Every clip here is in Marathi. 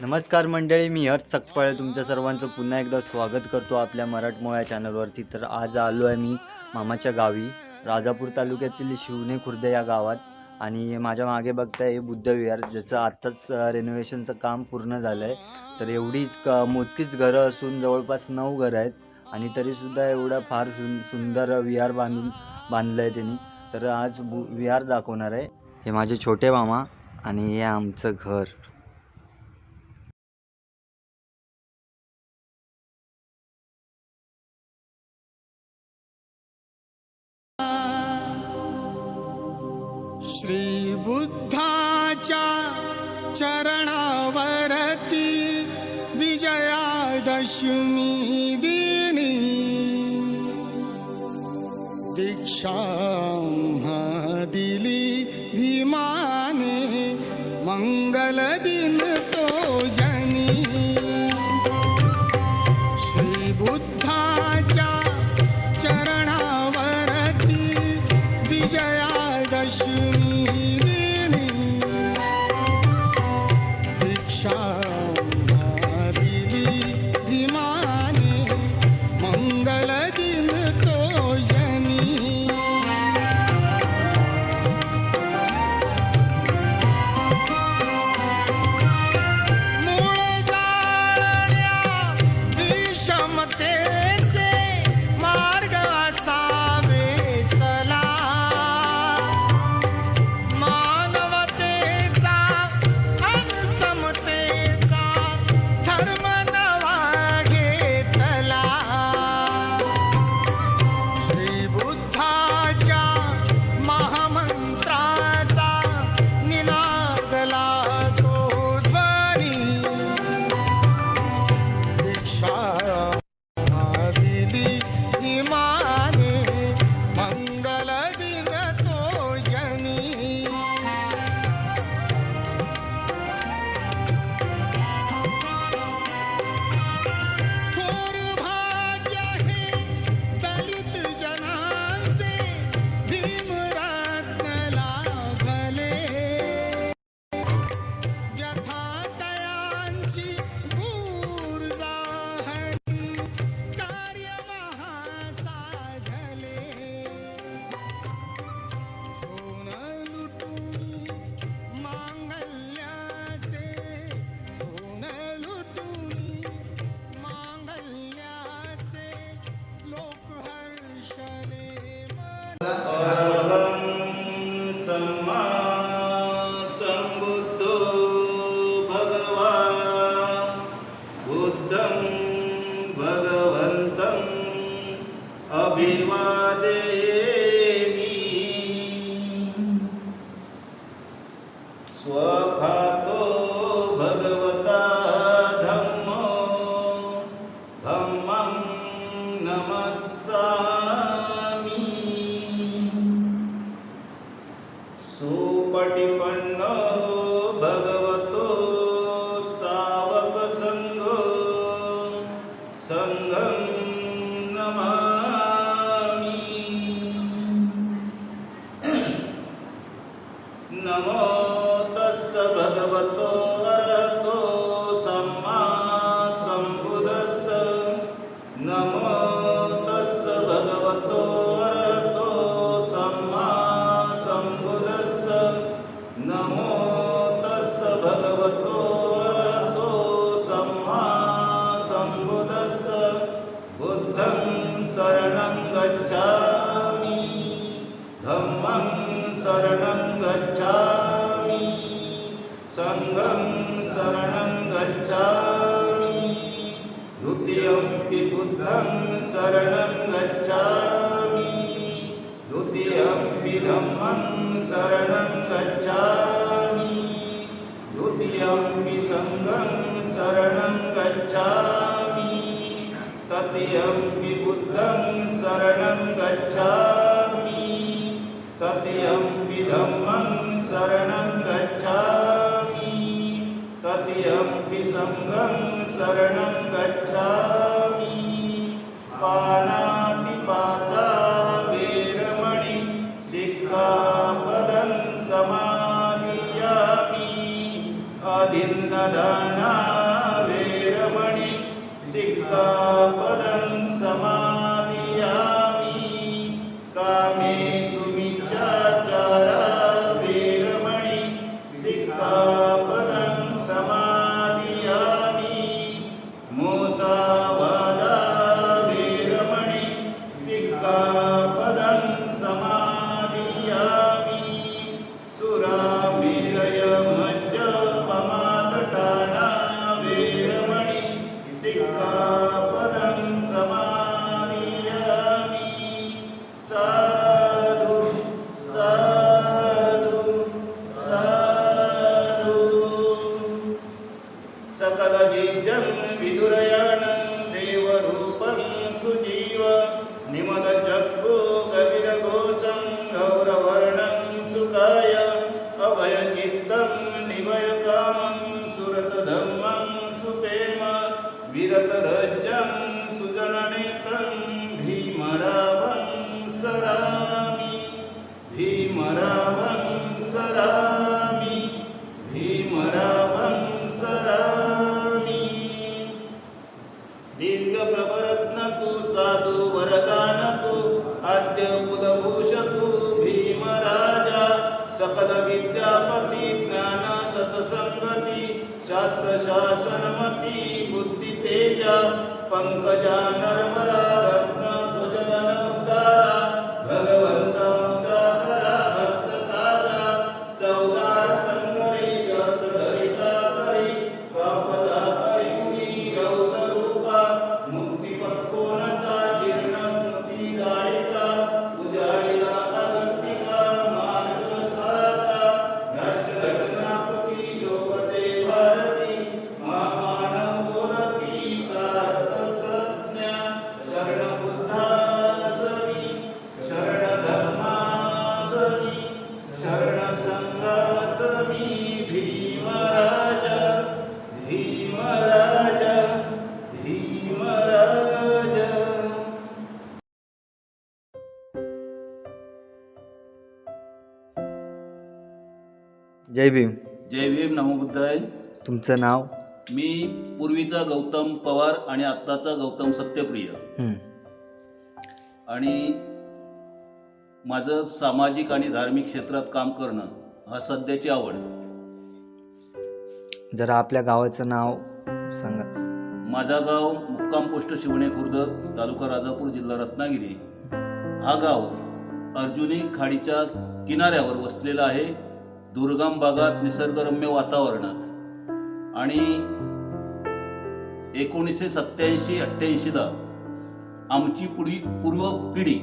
नमस्कार मंडळी मी हर्ष सकपाळे. तुमच्या सर्वांचं पुन्हा एकदा स्वागत करतो आपल्या मराठमोळ्या चॅनलवरती. तर आज आलो आहे मी मामाच्या गावी राजापूर तालुक्यातील शिवणे खुर्द या गावात. आणि माझ्या मागे बघताय हे बुद्धविहार ज्याचं आत्ताच रेनोव्हेशनचं काम पूर्ण झालं आहे तर एवढीच क मोजकीच घरं असून जवळपास नऊ घरं आहेत. आणि तरीसुद्धा एवढा फार सुं सुंदर विहार बांधून बांधलं आहे त्यांनी. तर आज बु विहार दाखवणार आहे. हे माझे छोटे मामा आणि हे आमचं घर. बुद्धाच्या चरणावरती विजयादशमी दिनी. दीक्षा दिली विमाने मंगल शरणं गच्छामि। द्वितीयं विधम्मं शरणं गच्छामि। द्वितीयं विसङ्गं शरणं गच्छामि। तृतीयं विबुद्धं शरणं गच्छामि। तृतीयं विधम्मं शरणं गच्छामि। तृतीयं विसङ्गं शरणं गच्छामि। जय भीम. जय भीम नमो बुद्धाय. तुमचं नाव? मी पूर्वीचा गौतम पवार आणि आत्ताचा गौतम सत्यप्रिय. आणि माझं सामाजिक आणि धार्मिक क्षेत्रात काम करणं हा सध्याची आवड. जरा आपल्या गावाचं नाव सांगा. माझा गाव मुक्काम पोस्ट शिवणे खुर्द तालुका राजापूर जिल्हा रत्नागिरी. हा गाव अर्जुनी खाडीच्या किनाऱ्यावर वसलेला आहे. दुर्गम भागात निसर्गरम्य वातावरणात आणि एकोणीसशे सत्याऐंशी अठ्ठ्याऐंशीला आमची पुढी पूर्व पिढी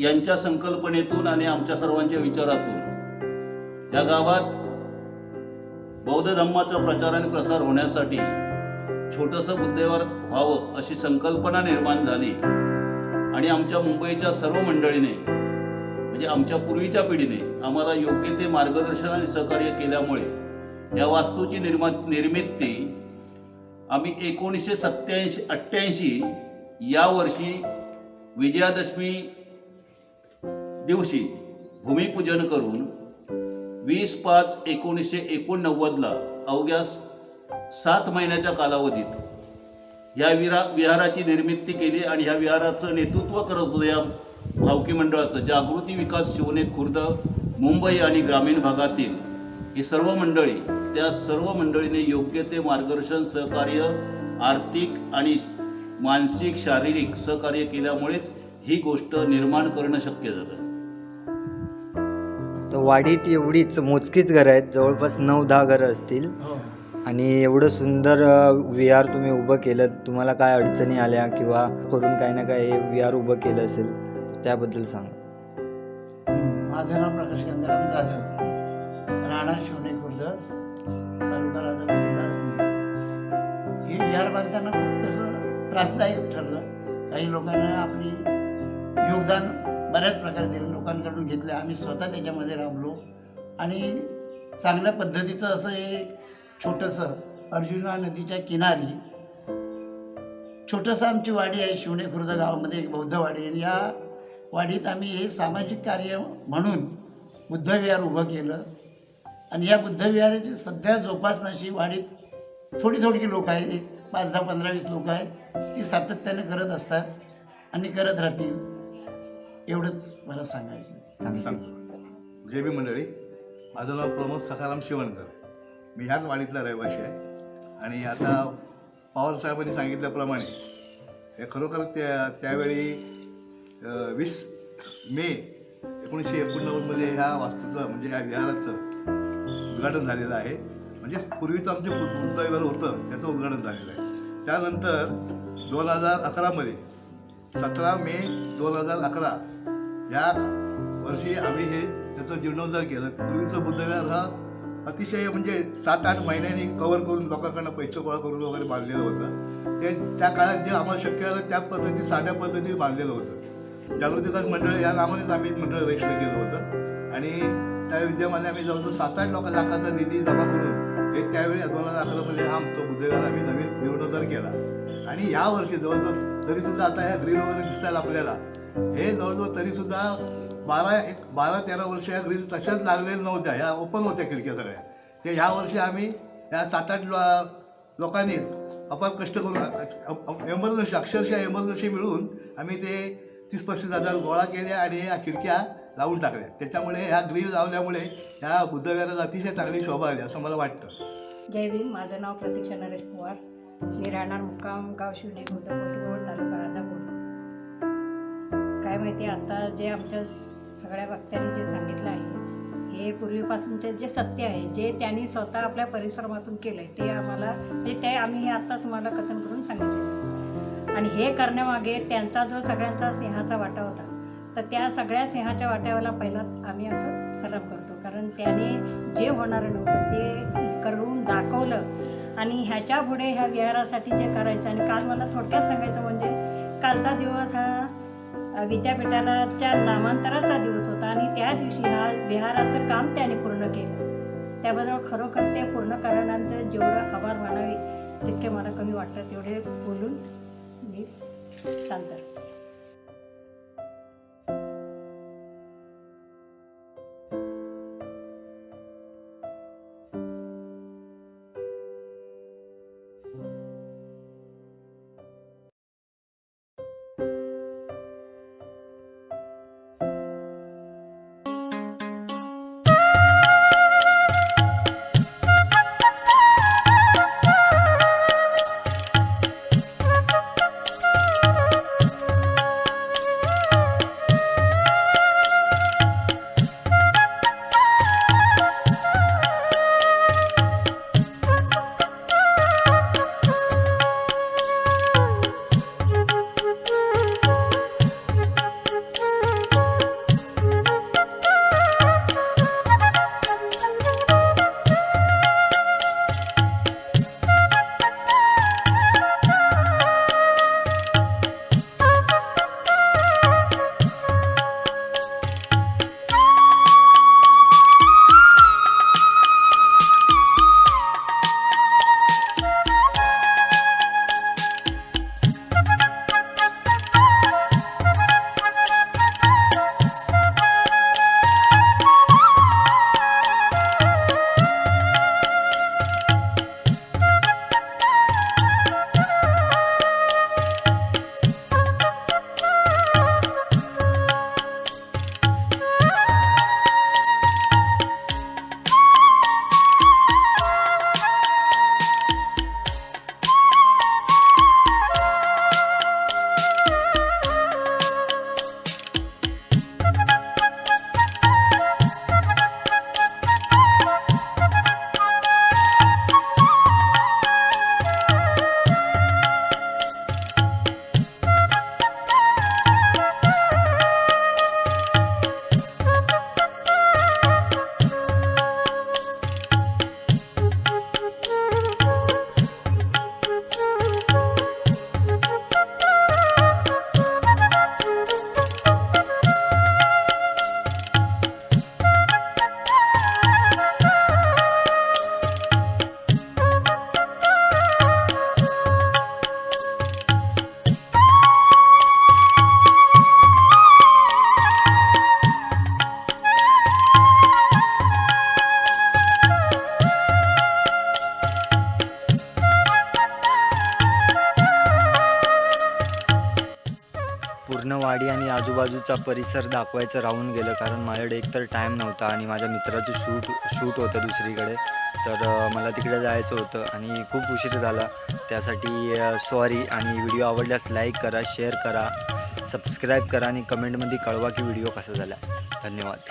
यांच्या संकल्पनेतून आणि आमच्या सर्वांच्या विचारातून या गावात बौद्ध धम्माचा प्रचार आणि प्रसार होण्यासाठी छोटंसं बुद्धेवर व्हावं अशी संकल्पना निर्माण झाली. आणि आमच्या मुंबईच्या सर्व मंडळीने म्हणजे आमच्या पूर्वीच्या पिढीने आम्हाला योग्य ते मार्गदर्शन आणि सहकार्य केल्यामुळे या वास्तूची निर्मा निर्मिती आम्ही एकोणीसशे सत्याऐंशी अठ्ठ्याऐंशी या वर्षी विजयादशमी दिवशी भूमिपूजन करून वीस पाच एकोणीसशे एकोणनव्वदला अवघ्या सात महिन्याच्या कालावधीत ह्या विरा विहाराची निर्मिती केली आणि ह्या विहाराचं नेतृत्व करत होतं. या भावकी मंडळाचं जागृती विकास शिवणे खुर्द मुंबई आणि ग्रामीण भागातील ही सर्व मंडळी त्या सर्व मंडळीने योग्य ते मार्गदर्शन सहकार्य आर्थिक आणि मानसिक शारीरिक सहकार्य केल्यामुळेच ही गोष्ट निर्माण करणं शक्य झालं. तर वाडीत एवढीच मोजकीच घरं आहेत जवळपास नऊ दहा घरं असतील. आणि एवढं सुंदर विहार तुम्ही उभं केलं. तुम्हाला काय अडचणी आल्या किंवा करून काही ना काही हे विहार उभं केलं असेल? त्याबद्दल सांगा. माझं नाव प्रकाश गंगाराम जाधव. राणा शिवणे खुर्द तालुका राजापूर जिल्हा रत्नागिरी हे विहार बांधताना खूप तसं त्रासदायक ठरलं. काही लोकांना आपली योगदान बऱ्याच प्रकारे दिलं लोकांकडून घेतलं. आम्ही स्वतः त्याच्यामध्ये राबलो. आणि चांगल्या पद्धतीचं असं एक छोटंसं अर्जुना नदीच्या किनारी छोटंसं आमची वाडी आहे शिवणे खुर्द गावामध्ये एक बौद्ध वाडी आहे. आणि या वाढीत आम्ही हे सामाजिक कार्य म्हणून बुद्धविहार उभं केलं. आणि या बुद्धविहाराची सध्या जोपासनाशी वाढीत थोडी थोडी लोक आहेत एक पाच दहा पंधरा वीस लोक आहेत ती सातत्याने करत असतात आणि करत राहतील. एवढंच मला सांगायचं सांगतो. जे बी मंडळी माझं नाव प्रमोद सखाराम शिवणकर. मी ह्याच वाडीतला रहिवाशी आहे. आणि आता पवार साहेबांनी सांगितल्याप्रमाणे हे खरोखर त्या त्यावेळी वीस मे एकोणीसशे एकोणनव्वदमध्ये ह्या वास्तूचं म्हणजे ह्या विहाराचं उद्घाटन झालेलं आहे. म्हणजे पूर्वीचं आमचे बुद्धविहार होतं त्याचं उद्घाटन झालेलं आहे. त्यानंतर दोन हजार अकरामध्ये सतरा मे दोन हजार अकरा या वर्षी आम्ही हे त्याचं जीर्णोद्धार केलं. पूर्वीचं बुद्धविहार हा अतिशय म्हणजे सात आठ महिन्यांनी कव्हर करून लोकांकडनं पैसे गोळा करून वगैरे बांधलेलं होतं. ते त्या काळात जे आम्हाला शक्य झालं त्या पद्धतीने साध्या पद्धतीने बांधलेलं होतं. जागृती विकास मंडळ या नावानेच आम्ही मंडळ रजिस्टर केलं होतं. आणि त्या विद्यमाने आम्ही जवळजवळ सात आठ लोक लाखाचा निधी जमा करून हे त्यावेळी दोन हजार अकरामध्ये हा आमचा बुद्धविहार आम्ही नवीन जीर्णोद्धार केला. आणि या वर्षी जवळजवळ तरीसुद्धा आता ह्या ग्रील वगैरे दिसतात आपल्याला. हे जवळजवळ तरीसुद्धा बारा एक बारा तेरा वर्ष या ग्रील तशाच लागलेल्या नव्हत्या. ह्या ओपन होत्या खिडक्या सगळ्या. ते ह्या वर्षी आम्ही ह्या सात आठ लोकांनी अपार कष्ट करून एमर्जन्सी अक्षरशः एमर्जन्सी मिळून आम्ही ते तीस पस्तीस हजार गोळा केल्या आणि ह्या खिडक्या लावून टाकल्या. त्याच्यामुळे ह्या ग्रील लावल्यामुळे ह्या बुद्धविहाराला अतिशय चांगली शोभा आली असं मला वाटतं. जय भीम. माझं नाव प्रतीक्षा नरेश पवार. मी राहणार मुक्काम गाव शिवणे खुर्द तालुका राजापूर. काय माहिती आता जे आमच्या सगळ्या वक्त्यांनी जे सांगितलं आहे हे पूर्वीपासूनचे जे सत्य आहे जे त्यांनी स्वतः आपल्या परिश्रमातून केलं आहे ते आम्हाला म्हणजे ते आम्ही हे आत्ता तुम्हाला कथन करून सांगितलं आणि हे करण्यामागे त्यांचा जो सगळ्यांचा सिंहाचा वाटा होता तर त्या सगळ्या सिंहाच्या वाट्याला पहिला आम्ही असं सलाम करतो. कारण त्याने जे होणारं नव्हतं ते करून दाखवलं. आणि ह्याच्या पुढे ह्या विहारासाठी जे करायचं आणि काल मला थोडक्यात सांगायचं म्हणजे कालचा दिवस हा विद्यापीठाच्या नामांतराचा दिवस होता आणि त्या दिवशी हा विहाराचं काम त्याने पूर्ण केलं. त्याबद्दल खरोखर ते पूर्ण करणाऱ्यांचं जेवढं आभार मानावे तितके मला कमी वाटतं तेवढे बोलून. मी शांत आजूबाजूचा परिसर दाखवायचं राहून गेलं कारण माझ्याकडे एकतर टाईम नव्हता आणि माझ्या मित्राचं शूट शूट होतं दुसरीकडे. तर मला तिकडे जायचं होतं आणि खूप उशीर झाला. त्यासाठी सॉरी आणि व्हिडिओ आवडल्यास लाईक करा शेअर करा सबस्क्राईब करा आणि कमेंटमध्ये कळवा की व्हिडिओ कसा झाला. धन्यवाद.